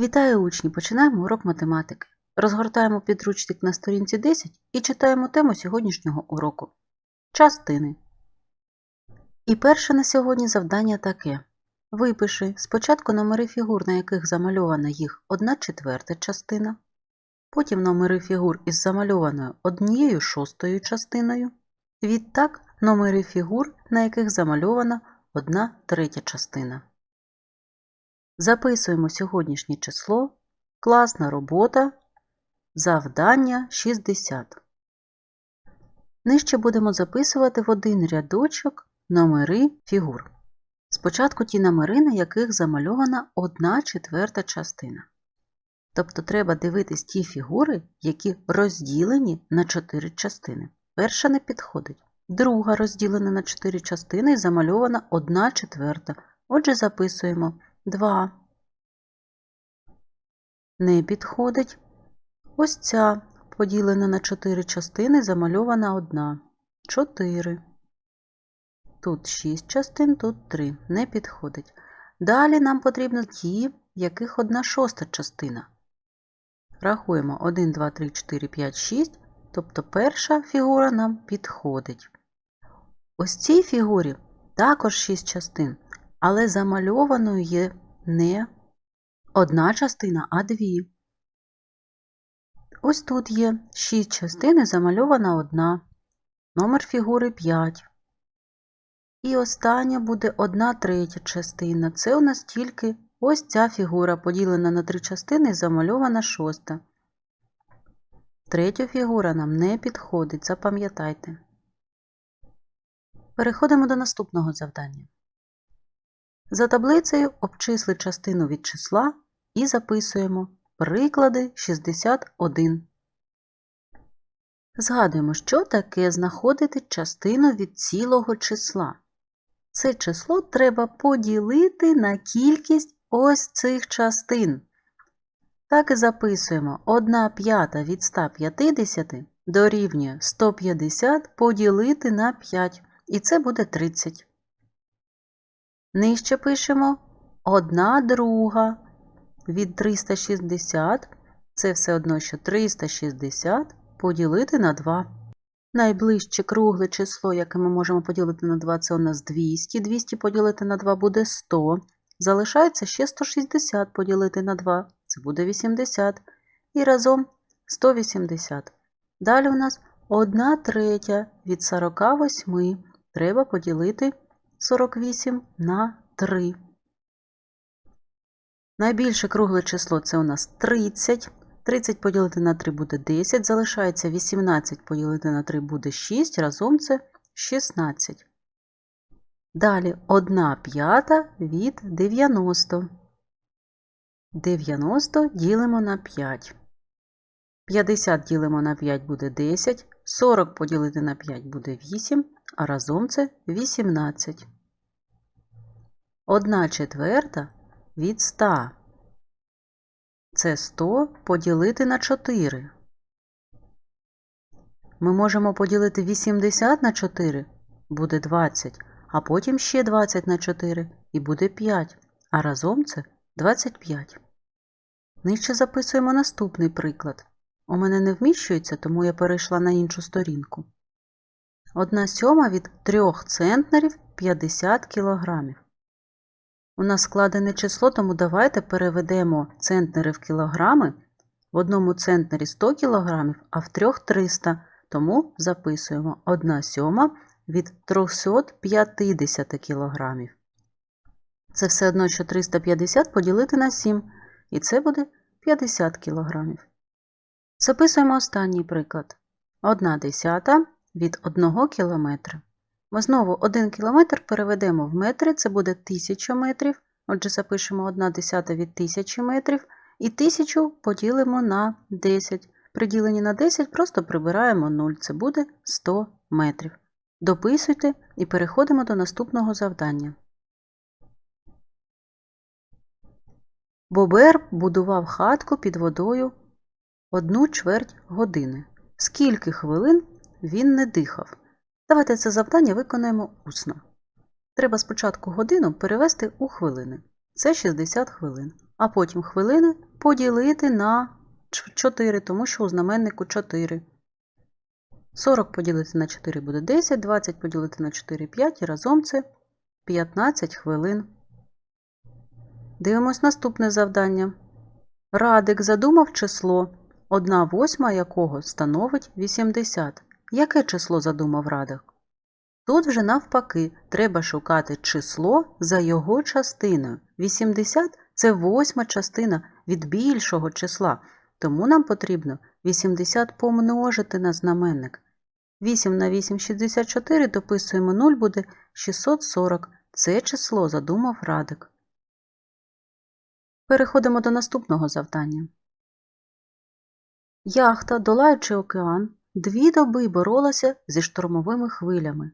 Вітаю учні! Починаємо урок математики. Розгортаємо підручник на сторінці 10 і читаємо тему сьогоднішнього уроку. Частини. І перше на сьогодні завдання таке. Випиши спочатку номери фігур, на яких замальована їх 1 четверта частина, потім номери фігур із замальованою 1 шостою частиною, відтак номери фігур, на яких замальована 1 третя частина. Записуємо сьогоднішнє число, класна робота, завдання 60. Нижче будемо записувати в один рядочок номери фігур. Спочатку ті номери, на яких замальована 1 четверта частина. Тобто треба дивитись ті фігури, які розділені на 4 частини. Перша не підходить. Друга розділена на 4 частини і замальована 1 четверта. Отже, записуємо 2. Не підходить. Ось ця поділена на 4 частини, замальована 1. 4. Тут 6 частин, тут 3. Не підходить. Далі нам потрібно ті, в яких 1 шоста частина. Рахуємо 1, 2, 3, 4, 5, 6. Тобто перша фігура нам підходить. Ось цій фігурі також 6 частин, але замальованою є не одна частина, а дві. Ось тут є 6 частин замальована одна. Номер фігури 5. І остання буде 1 третя частина. Це у нас тільки ось ця фігура, поділена на три частини і замальована шоста. Третя фігура нам не підходить, запам'ятайте. Переходимо до наступного завдання. За таблицею обчисли частину від числа і записуємо приклади 61. Згадуємо, що таке знаходити частину від цілого числа. Це число треба поділити на кількість ось цих частин. Так і записуємо 1 п'ята від 150 дорівнює 150 поділити на 5, і це буде 30. Нижче пишемо 1 друга від 360, це все одно, що 360 поділити на 2. Найближче кругле число, яке ми можемо поділити на 2, це у нас 200. 200 поділити на 2 буде 100. Залишається ще 160 поділити на 2, це буде 80. І разом 180. Далі у нас 1 третя від 48 треба поділити 48 на 3. Найбільше кругле число це у нас 30. 30 поділити на 3 буде 10, залишається 18 поділити на 3 буде 6, разом це 16. Далі 1 п'ята від 90. 90 ділимо на 5. 50 ділимо на 5 буде 10, 40 поділити на 5 буде 8, а разом це 18. 1 четверта від 100. Це 100 поділити на 4. Ми можемо поділити 80 на 4, буде 20, а потім ще 20 на 4 і буде 5, а разом це 25. Нижче записуємо наступний приклад. У мене не вміщується, тому я перейшла на іншу сторінку. 1 сьома від 3 центнерів 50 кілограмів. У нас складене число, тому давайте переведемо центнери в кілограми. В одному центнері 100 кг, а в трьох 300, тому записуємо 1 сьома від 350 кг. Це все одно, що 350 поділити на 7, і це буде 50 кг. Записуємо останній приклад. 1 десята від 1 км. Ми знову 1 кілометр переведемо в метри, це буде 1000 метрів. Отже, запишемо 1 десята від 1000 метрів. І 1000 поділимо на 10. При діленні на 10 просто прибираємо 0, це буде 100 метрів. Дописуйте і переходимо до наступного завдання. Бобер будував хатку під водою одну чверть години. Скільки хвилин він не дихав? Давайте це завдання виконаємо усно. Треба спочатку годину перевести у хвилини. Це 60 хвилин. а потім хвилини поділити на 4, тому що у знаменнику 4. 40 поділити на 4 буде 10, 20 поділити на 4 5 і разом це 15 хвилин. Дивимось наступне завдання. Радик задумав число, 1 восьма якого становить 80. Яке число задумав Радик? Тут вже навпаки треба шукати число за його частиною. 80 це восьма частина від більшого числа, тому нам потрібно 80 помножити на знаменник. 8 на 8 – 64, дописуємо 0, буде 640. Це число задумав Радик. Переходимо до наступного завдання. Яхта, долаючи океан, дві доби боролася зі штормовими хвилями.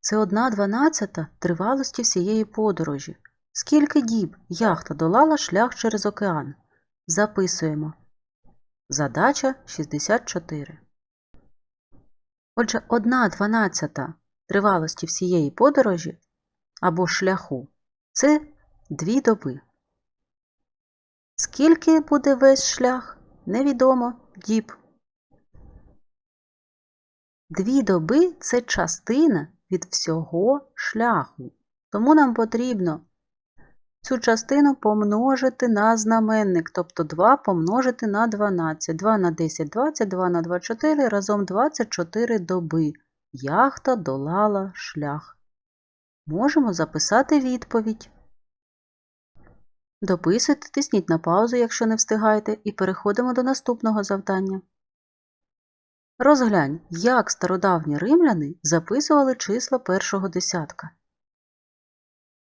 Це одна дванадцята тривалості всієї подорожі. Скільки діб яхта долала шлях через океан? Записуємо. Задача 64. Отже, одна дванадцята тривалості всієї подорожі або шляху це дві доби. Скільки буде весь шлях? Невідомо діб. Дві доби це частина від всього шляху. Тому нам потрібно цю частину помножити на знаменник, тобто 2 помножити на 12. 2 на 10 – 20, 2 на 2 – 4, разом 24 доби. Яхта долала шлях. Можемо записати відповідь. Дописуйте, тисніть на паузу, якщо не встигаєте, і переходимо до наступного завдання. Розглянь, як стародавні римляни записували числа першого десятка.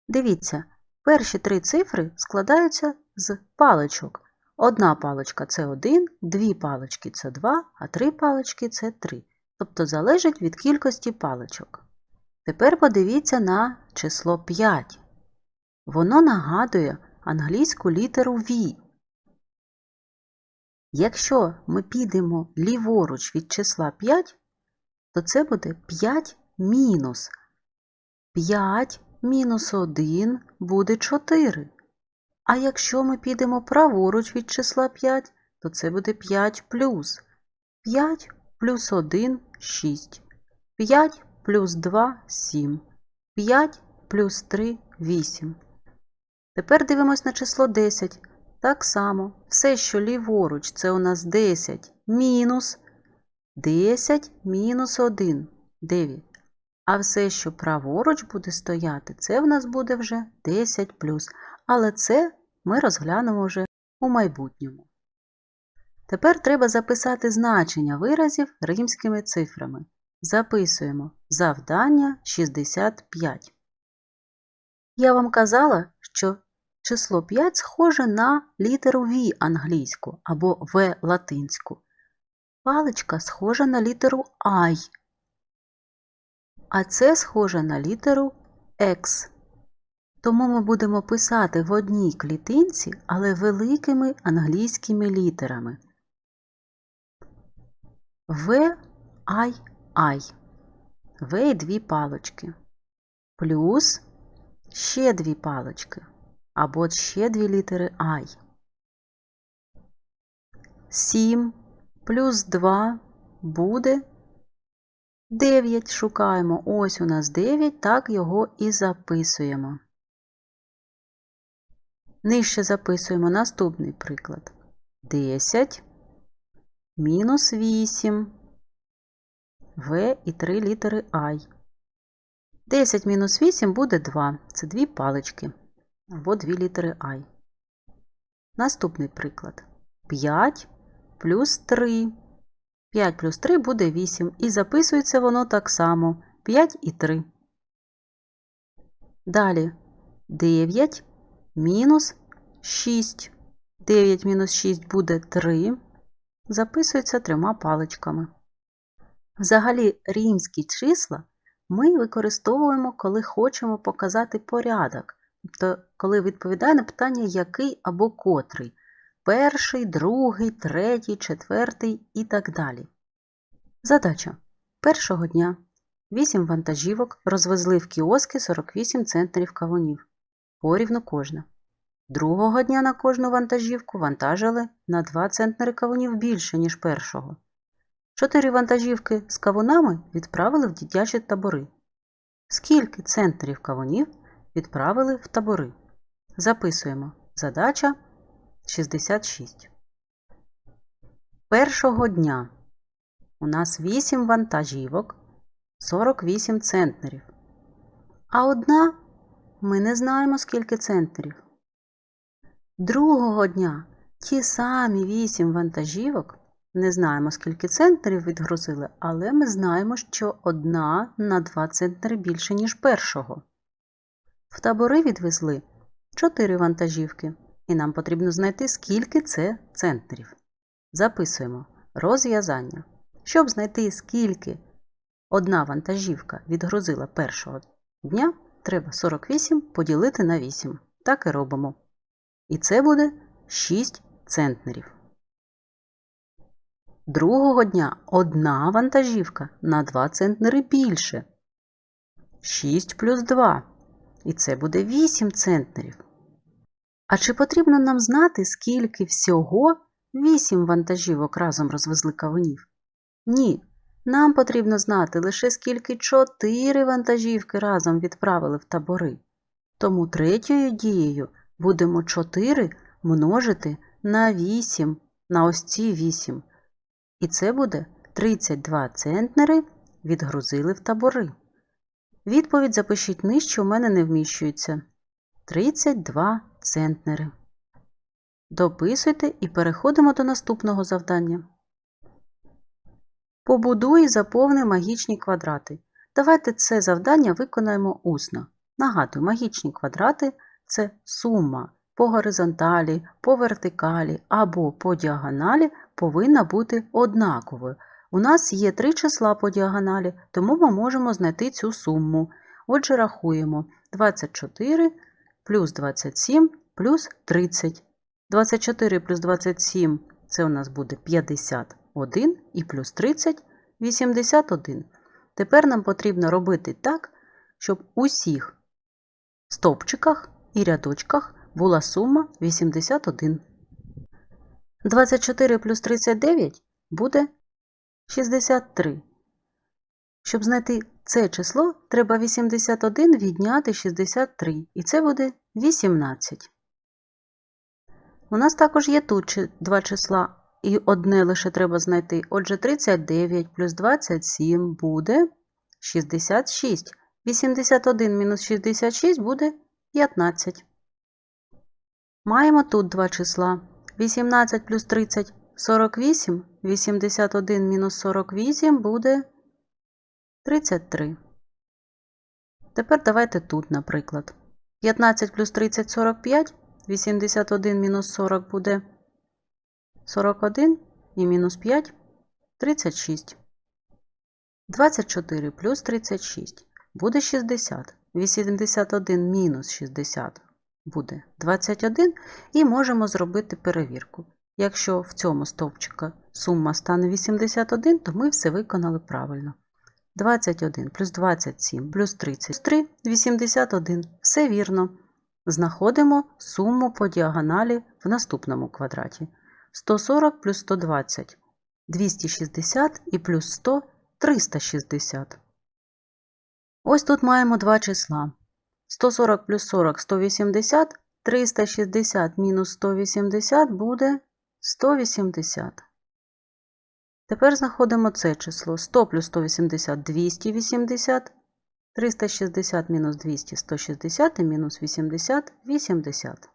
Дивіться, перші три цифри складаються з паличок. Одна паличка це 1, дві палички це 2, а три палички це 3. Тобто залежить від кількості паличок. Тепер подивіться на число 5. Воно нагадує англійську літеру V. Якщо ми підемо ліворуч від числа 5, то це буде 5 мінус. 5 мінус 1 буде 4. А якщо ми підемо праворуч від числа 5, то це буде 5 плюс. 5 плюс 1 6. 5 плюс 2 7. 5 плюс 3 8. Тепер дивимось на число 10. Так само, все, що ліворуч, це у нас 10 мінус 10 мінус 1 9. А все, що праворуч буде стояти, це в нас буде вже 10 плюс. Але це ми розглянемо вже у майбутньому. Тепер треба записати значення виразів римськими цифрами. Записуємо завдання 65. Я вам казала, що число 5 схоже на літеру V англійську або В латинську. Паличка схожа на літеру I, а це схоже на літеру X. Тому ми будемо писати в одній клітинці, але великими англійськими літерами. В, I, I. В і дві палочки. Плюс ще дві палочки. Або ще дві літери I. 7 плюс 2 буде 9 шукаємо. Ось у нас 9, так його і записуємо. Нижче записуємо наступний приклад. 10 мінус 8 В і 3 літери I. 10 мінус 8 буде 2. Це дві палички або дві літери I. Наступний приклад. 5 плюс 3. 5 плюс 3 буде 8. І записується воно так само 5 і 3. Далі 9 мінус 6. 9 мінус 6 буде 3. Записується трьома паличками. Взагалі, римські числа ми використовуємо, коли хочемо показати порядок. Тобто, коли відповідає на питання який або котрий перший, другий, третій, четвертий і так далі. Задача. Першого дня 8 вантажівок розвезли в кіоски 48 центнерів кавунів. Порівну кожна. Другого дня на кожну вантажівку вантажили на 2 центнери кавунів більше, ніж першого. Чотири вантажівки з кавунами відправили в дитячі табори. Скільки центнерів кавунів відправили в табори? Записуємо. Задача 66. Першого дня у нас 8 вантажівок, 48 центнерів. А одна ми не знаємо, скільки центнерів. Другого дня ті самі 8 вантажівок, не знаємо, скільки центнерів відгрузили, але ми знаємо, що одна на 2 центнери більше, ніж першого. В табори відвезли 4 вантажівки, і нам потрібно знайти, скільки це центнерів. Записуємо розв'язання. Щоб знайти, скільки одна вантажівка відгрузила першого дня, треба 48 поділити на 8. Так і робимо. І це буде 6 центнерів. Другого дня одна вантажівка на 2 центнери більше. 6 плюс 2. І це буде 8 центнерів. А чи потрібно нам знати, скільки всього 8 вантажівок разом розвезли кавунів? Ні. Нам потрібно знати лише скільки 4 вантажівки разом відправили в табори. Тому третьою дією будемо 4 множити на 8, на ось ці 8. І це буде 32 центнери відгрузили в табори. Відповідь запишіть нижче, у мене не вміщується. 32 центнери. Дописуйте і переходимо до наступного завдання. Побудуй і заповни магічні квадрати. Давайте це завдання виконаємо усно. Нагадую, магічні квадрати це сума по горизонталі, по вертикалі або по діагоналі повинна бути однаковою. У нас є три числа по діагоналі, тому ми можемо знайти цю суму. Отже, рахуємо 24 плюс 27 плюс 30. 24 плюс 27 це у нас буде 51 і плюс 30 81. Тепер нам потрібно робити так, щоб у всіх стовпчиках і рядочках була сума 81. 24 плюс 39 буде 63. Щоб знайти це число, треба 81 відняти 63, і це буде 18. У нас також є тут два числа, і одне лише треба знайти. Отже, 39 плюс 27 буде 66. 81 мінус 66 буде 15. Маємо тут два числа. 18 плюс 30 48. 81 мінус 48 буде 33. Тепер давайте тут, наприклад. 15 плюс 30 45. 81 мінус 40 буде 41 і мінус 5 36. 24 плюс 36 буде 60. 81 мінус 60 буде 21. І можемо зробити перевірку. Якщо в цьому стовпчика сума стане 81, то ми все виконали правильно. 21 плюс 27 плюс 33 81. Все вірно. Знаходимо суму по діагоналі в наступному квадраті. 140 плюс 120 260 і плюс 100 360. Ось тут маємо два числа. 140 плюс 40 180, 360 мінус 180 буде 180. Тепер знаходимо це число 100 плюс 180 280, 360 мінус 200 160 і мінус 80 80.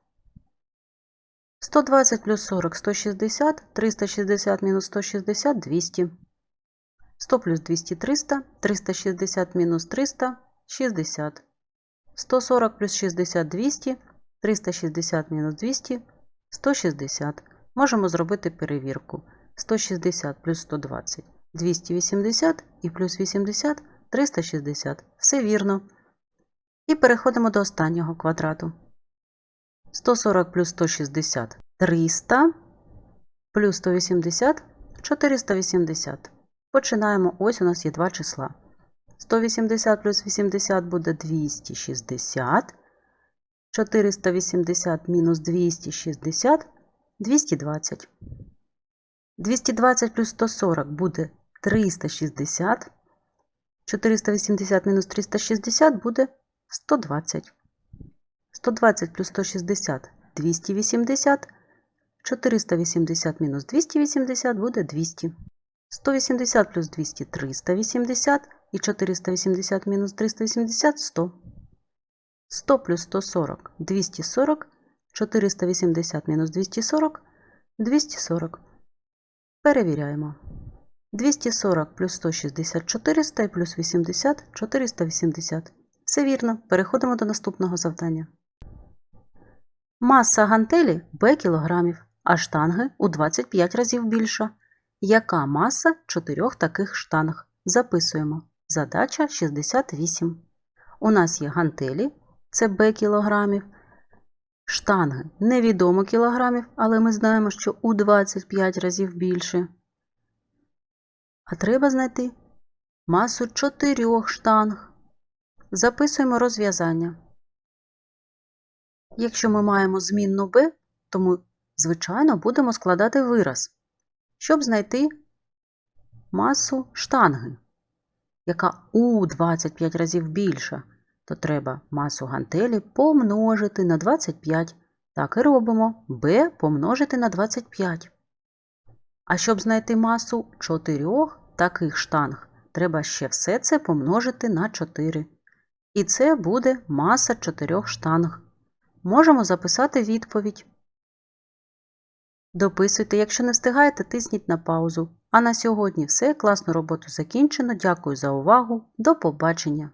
120 плюс 40 160, 360 мінус 160 200. 100 плюс 200 300, 360 мінус 300 60. 140 плюс 60 200, 360 мінус 200 160. Можемо зробити перевірку. 160 плюс 120 280 і плюс 80 360. Все вірно. І переходимо до останнього квадрату. 140 плюс 160 300 плюс 180 480. Починаємо. Ось у нас є два числа. 180 плюс 80 буде 260. 480 мінус 260 220. 220 плюс 140 буде 360. 480 мінус 360 буде 120. 120 плюс 160 280. 480 мінус 280 буде 200. 180 плюс 200 380 і 480 мінус 380 100. 100 плюс 140 240. 480 мінус 240 240. Перевіряємо. 240 плюс 160 400 і плюс 80 480. Все вірно. Переходимо до наступного завдання. Маса гантелі b кілограмів, а штанги у 25 разів більша. Яка маса чотирьох таких штанг? Записуємо. Задача 68. У нас є гантелі, це b кілограмів. Штанги невідомо кілограмів, але ми знаємо, що у 25 разів більше. А треба знайти масу чотирьох штанг. Записуємо розв'язання. Якщо ми маємо змінну b, то ми, звичайно, будемо складати вираз, щоб знайти масу штанги, яка у 25 разів більша, то треба масу гантелі помножити на 25. Так і робимо b помножити на 25. А щоб знайти масу чотирьох таких штанг, треба ще все це помножити на 4. І це буде маса чотирьох штанг. Можемо записати відповідь. Дописуйте, якщо не встигаєте, тисніть на паузу. А на сьогодні все. Класну роботу закінчено. Дякую за увагу. До побачення!